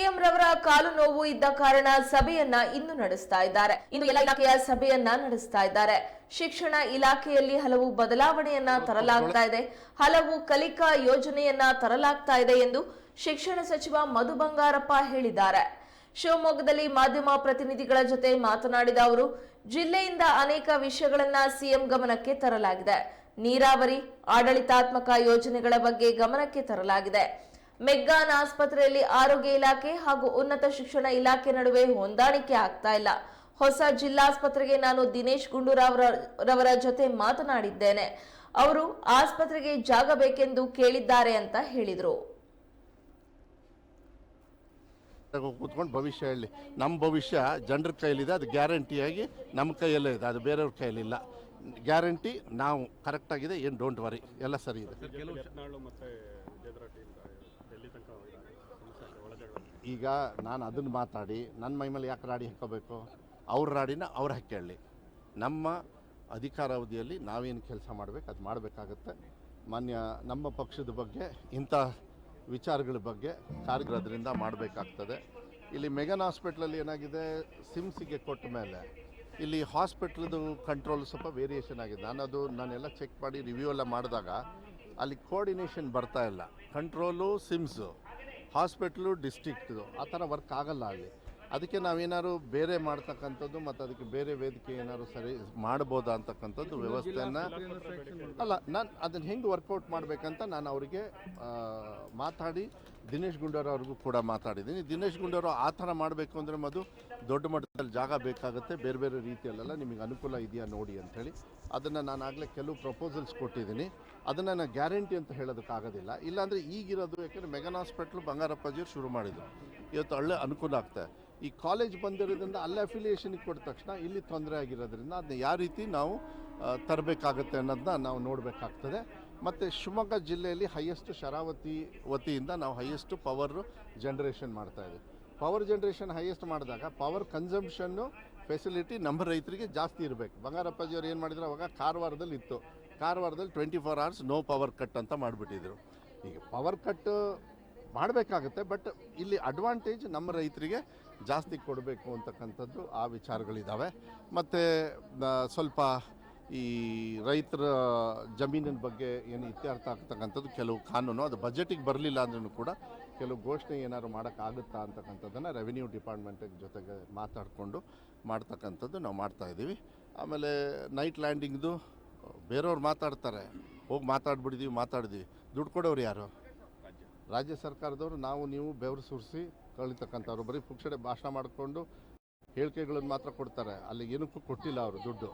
CM ರವರ ಕಾಲು ನೋವು ಇದ್ದ ಕಾರಣ ಸಭೆಯನ್ನ ಇಂದು ನಡೆಸ್ತಾ ಇದ್ದಾರೆ. ಇಂದು ಎಲ್ಲ ಇಲಾಖೆಯ ಸಭೆಯನ್ನ ನಡೆಸ್ತಾ ಇದ್ದಾರೆ. ಶಿಕ್ಷಣ ಇಲಾಖೆಯಲ್ಲಿ ಹಲವು ಬದಲಾವಣೆಯನ್ನ ತರಲಾಗ್ತಾ ಇದೆ. ಹಲವು ಕಲಿಕಾ ಯೋಜನೆಯನ್ನ ತರಲಾಗ್ತಾ ಇದೆ ಎಂದು ಶಿಕ್ಷಣ ಸಚಿವ ಮಧು ಬಂಗಾರಪ್ಪ ಹೇಳಿದ್ದಾರೆ. ಶಿವಮೊಗ್ಗದಲ್ಲಿ ಮಾಧ್ಯಮ ಪ್ರತಿನಿಧಿಗಳ ಜೊತೆ ಮಾತನಾಡಿದ ಅವರು ಜಿಲ್ಲೆಯಿಂದ ಅನೇಕ ವಿಷಯಗಳನ್ನ ಸಿಎಂ ಗಮನಕ್ಕೆ ತರಲಾಗಿದೆ. ನೀರಾವರಿ ಆಡಳಿತಾತ್ಮಕ ಯೋಜನೆಗಳ ಬಗ್ಗೆ ಗಮನಕ್ಕೆ ತರಲಾಗಿದೆ. ಮೆಗ್ಗಾನ್ ಆಸ್ಪತ್ರೆಯಲ್ಲಿ ಆರೋಗ್ಯ ಇಲಾಖೆ ಹಾಗೂ ಉನ್ನತ ಶಿಕ್ಷಣ ಇಲಾಖೆ ನಡುವೆ ಹೊಂದಾಣಿಕೆ ಆಗ್ತಾ ಇಲ್ಲ. ಹೊಸ ಜಿಲ್ಲಾಸ್ಪತ್ರೆಗೆ ನಾನು ದಿನೇಶ್ ಗುಂಡೂರಾವ್ ರವರ ಜೊತೆ ಮಾತನಾಡಿದ್ದೇನೆ. ಅವರು ಆಸ್ಪತ್ರೆಗೆ ಜಾಗ ಬೇಕೆಂದು ಕೇಳಿದ್ದಾರೆ ಅಂತ ಹೇಳಿದರು. ಕೂತ್ಕೊಂಡು ಭವಿಷ್ಯ ಹೇಳಿ. ನಮ್ಮ ಭವಿಷ್ಯ ಜನರ ಕೈಲಿದೆ ಅದು ಗ್ಯಾರಂಟಿಯಾಗಿ ನಮ್ಮ ಕೈಯಲ್ಲೇ ಇದೆ ಅದು ಬೇರೆಯವ್ರ ಕೈಯಲ್ಲಿಲ್ಲ ಗ್ಯಾರಂಟಿ ನಾವು ಕರೆಕ್ಟಾಗಿದೆ ಏನು ಡೋಂಟ್ ವರಿ ಎಲ್ಲ ಸರಿ ಇದೆ. ಈಗ ನಾನು ಅದನ್ನು ಮಾತಾಡಿ, ನನ್ನ ಮೈ ಮೇಲೆ ಯಾಕೆ ರಾಡಿ ಹಾಕೋಬೇಕು? ಅವ್ರ ರಾಡಿನ ಅವ್ರು ಹಾಕೇಳಿ ನಮ್ಮ ಅಧಿಕಾರಾವಧಿಯಲ್ಲಿ ನಾವೇನು ಕೆಲಸ ಮಾಡಬೇಕು, ಅದು ಮಾಡಬೇಕಾಗತ್ತೆ. ಮಾನ್ಯ, ನಮ್ಮ ಪಕ್ಷದ ಬಗ್ಗೆ, ಇಂಥ ವಿಚಾರಗಳ ಬಗ್ಗೆ ಕಾರ್ಯದ್ರಿಂದ ಮಾಡಬೇಕಾಗ್ತದೆ. ಇಲ್ಲಿ ಮೆಗನ್ ಹಾಸ್ಪಿಟ್ಲಲ್ಲಿ ಏನಾಗಿದೆ ಸಿಮ್ಸಿಗೆ ಕೊಟ್ಟ ಮೇಲೆ, ಇಲ್ಲಿ ಹಾಸ್ಪಿಟ್ಲದು ಕಂಟ್ರೋಲ್ ಸ್ವಲ್ಪ ವೇರಿಯೇಷನ್ ಆಗಿದೆ. ನಾನು ಅದು ನಾನೆಲ್ಲ ಚೆಕ್ ಮಾಡಿ ರಿವ್ಯೂ ಎಲ್ಲ ಮಾಡಿದಾಗ, ಅಲ್ಲಿ ಕೋಆರ್ಡಿನೇಷನ್ ಬರ್ತಾ ಇಲ್ಲ. ಕಂಟ್ರೋಲು ಸಿಮ್ಸು. ಹಾಸ್ಪಿಟ್ಲು ಡಿಸ್ಟಿಕ್ಟ್ದು ಆ ಥರ ವರ್ಕ್ ಆಗಲ್ಲ ಅಲ್ಲಿ. ಅದಕ್ಕೆ ನಾವೇನಾದ್ರು ಬೇರೆ ಮಾಡ್ತಕ್ಕಂಥದ್ದು ಮತ್ತು ಅದಕ್ಕೆ ಬೇರೆ ವೇದಿಕೆ ಏನಾದ್ರು ಸರಿ ಮಾಡ್ಬೋದಾ ಅಂತಕ್ಕಂಥದ್ದು ವ್ಯವಸ್ಥೆಯನ್ನು ಅಲ್ಲ ನಾನು ಅದನ್ನು ಹೆಂಗೆ ವರ್ಕೌಟ್ ಮಾಡಬೇಕಂತ ನಾನು ಅವರಿಗೆ ಮಾತಾಡಿ ದಿನೇಶ್ ಅವ್ರಿಗೂ ಕೂಡ ಮಾತಾಡಿದ್ದೀನಿ. ದಿನೇಶ್ ಗುಂಡೂರಾವ್ ಆ ಥರ ಮಾಡಬೇಕು ಅಂದರೆ ಮದು ದೊಡ್ಡ ಮಟ್ಟದಲ್ಲಿ ಜಾಗ ಬೇಕಾಗುತ್ತೆ ಬೇರೆ ಬೇರೆ ರೀತಿಯಲ್ಲೆಲ್ಲ ನಿಮಗೆ ಅನುಕೂಲ ಇದೆಯಾ ನೋಡಿ ಅಂಥೇಳಿ. ಅದನ್ನು ನಾನು ಆಗಲೇ ಕೆಲವು ಪ್ರಪೋಸಲ್ಸ್ ಕೊಟ್ಟಿದ್ದೀನಿ. ಅದನ್ನು ನಾನು ಗ್ಯಾರಂಟಿ ಅಂತ ಹೇಳೋದಕ್ಕಾಗೋದಿಲ್ಲ. ಇಲ್ಲಾಂದರೆ ಈಗಿರೋದು ಯಾಕೆಂದರೆ ಮೆಗನ್ ಹಾಸ್ಪಿಟ್ಲು ಬಂಗಾರಪ್ಪಾಜಿಯವ್ರು ಶುರು ಮಾಡಿದರು. ಇವತ್ತು ಒಳ್ಳೆ ಅನುಕೂಲ ಆಗ್ತದೆ ಈ ಕಾಲೇಜ್ ಬಂದಿರೋದ್ರಿಂದ ಅಲ್ಲಿ ಅಫಿಲಿಯೇಷನ್ಗೆ ಕೊಟ್ಟ ತಕ್ಷಣ ಇಲ್ಲಿ ತೊಂದರೆ ಆಗಿರೋದ್ರಿಂದ ಅದನ್ನ ಯಾವ ರೀತಿ ನಾವು ತರಬೇಕಾಗತ್ತೆ ಅನ್ನೋದನ್ನ ನಾವು ನೋಡಬೇಕಾಗ್ತದೆ. ಮತ್ತು ಶಿವಮೊಗ್ಗ ಜಿಲ್ಲೆಯಲ್ಲಿ ಹೈಯೆಸ್ಟ್ ಶರಾವತಿ ವತಿಯಿಂದ ನಾವು ಹೈಯೆಸ್ಟ್ ಪವರ್ ಜನ್ರೇಷನ್ ಮಾಡ್ತಾಯಿದ್ದೀವಿ ಪವರ್ ಜನ್ರೇಷನ್ ಹೈಯೆಸ್ಟ್ ಮಾಡಿದಾಗ ಪವರ್ ಕನ್ಸಂಪ್ಷನ್ನು ಫೆಸಿಲಿಟಿ ನಮ್ಮ ರೈತರಿಗೆ ಜಾಸ್ತಿ ಇರಬೇಕು. ಬಂಗಾರಪ್ಪಾಜಿಯವ್ರು ಏನು ಮಾಡಿದ್ರು? ಅವಾಗ ಕಾರವಾರದಲ್ಲಿ ಇತ್ತು. ಕಾರವಾರದಲ್ಲಿ twenty four hours no power cut ಅಂತ ಮಾಡಿಬಿಟ್ಟಿದ್ರು. ಈಗ ಪವರ್ ಕಟ್ ಮಾಡಬೇಕಾಗುತ್ತೆ ಬಟ್ ಇಲ್ಲಿ ಅಡ್ವಾಂಟೇಜ್ ನಮ್ಮ ರೈತರಿಗೆ ಜಾಸ್ತಿ ಕೊಡಬೇಕು ಅಂತಕ್ಕಂಥದ್ದು ಆ ವಿಚಾರಗಳಿದ್ದಾವೆ ಮತ್ತು ಸ್ವಲ್ಪ ಈ ರೈತರ ಜಮೀನಿನ ಬಗ್ಗೆ ಏನು ಇತ್ಯರ್ಥ ಆಗ್ತಕ್ಕಂಥದ್ದು, ಕೆಲವು ಕಾನೂನು, ಅದು ಬಜೆಟಿಗೆ ಬರಲಿಲ್ಲ ಅಂದ್ರೂ ಕೂಡ ಕೆಲವು ಘೋಷಣೆ ಏನಾದ್ರು ಮಾಡೋಕ್ಕಾಗುತ್ತಾ ಅಂತಕ್ಕಂಥದ್ದನ್ನು ರೆವಿನ್ಯೂ ಡಿಪಾರ್ಟ್ಮೆಂಟ್ ಜೊತೆಗೆ ಮಾತಾಡಿಕೊಂಡು ಮಾಡ್ತಕ್ಕಂಥದ್ದು ನಾವು ಮಾಡ್ತಾ ಇದ್ದೀವಿ. ಆಮೇಲೆ ನೈಟ್ ಲ್ಯಾಂಡಿಂಗ್ದು ಬೇರೆಯವ್ರು ಮಾತಾಡ್ತಾರೆ. ಹೋಗಿ ಮಾತಾಡ್ಬಿಡಿದೀವಿ, ಮಾತಾಡಿದ್ವಿ. ದುಡ್ಡು ಕೊಡೋರು ಯಾರು? ರಾಜ್ಯ ಸರ್ಕಾರದವರು ನಾವು ನೀವು ಬೆವರು ಸುರಿಸಿ ಕಳಿತಕ್ಕಂಥವ್ರು ಬರೀ ಪುಕ್ಷಡೆ ಭಾಷಣ ಮಾಡಿಕೊಂಡು ಹೇಳಿಕೆಗಳನ್ನು ಮಾತ್ರ ಕೊಡ್ತಾರೆ. ಅಲ್ಲಿ ಏನಕ್ಕೂ ಕೊಟ್ಟಿಲ್ಲ ಅವರು ದುಡ್ಡು.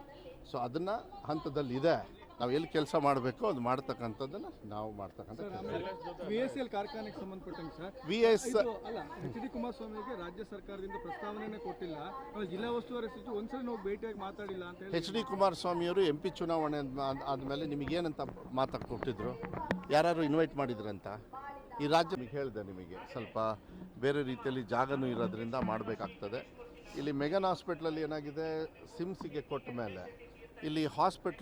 ಸೊ ಅದನ್ನು ಹಂತದಲ್ಲಿ ಇದೆ ನಾವು ಎಲ್ಲಿ ಕೆಲಸ ಮಾಡಬೇಕು ಅದು ಮಾಡ್ತಕ್ಕಂಥದ್ದನ್ನು ನಾವು ಮಾಡ್ತಕ್ಕಂಥ ವಿ ಎಸ್ ಎಲ್ ಕಾರ್ಖಾನೆಗೆ ಸಂಬಂಧಪಟ್ಟಂಗೆ ಸರ್. ವಿ ಎಸ್ ಅಲ್ಲ ಎಚ್ ಡಿ ಕುಮಾರಸ್ವಾಮಿಗೆ ರಾಜ್ಯ ಸರ್ಕಾರದಿಂದ ಪ್ರಸ್ತಾವನೆನೇ ಕೊಟ್ಟಿಲ್ಲ. ಜಿಲ್ಲಾ ಉಸ್ತುವಾರಿ ಸಚಿವ ಒಂದ್ಸಲ ನಾವು ಭೇಟಿಯಾಗಿ ಮಾತಾಡಿಲ್ಲ ಅಂತ ಹೇಳಿ ಎಚ್ ಡಿ ಕುಮಾರಸ್ವಾಮಿಯವರು ಎಂ ಪಿ ಚುನಾವಣೆ ಆದ್- ಆದಮೇಲೆ ನಿಮಗೇನಂತ ಮಾತಾಡಿ ಕೊಟ್ಟಿದ್ರು? ಯಾರು ಇನ್ವೈಟ್ ಮಾಡಿದ್ರಂತ? ಈ ರಾಜ್ಯ ಹೇಳಿದೆ ನಿಮಗೆ, ಸ್ವಲ್ಪ ಬೇರೆ ರೀತಿಯಲ್ಲಿ ಜಾಗನೂ ಇರೋದ್ರಿಂದ ಮಾಡಬೇಕಾಗ್ತದೆ. ಇಲ್ಲಿ ಮೆಗನ್ ಹಾಸ್ಪಿಟ್ಲಲ್ಲಿ ಏನಾಗಿದೆ, ಸಿಮ್ಸಿಗೆ ಕೊಟ್ಟ ಮೇಲೆ, ಇಲ್ಲಿ ಹಾಸ್ಪಿಟ್ಲ್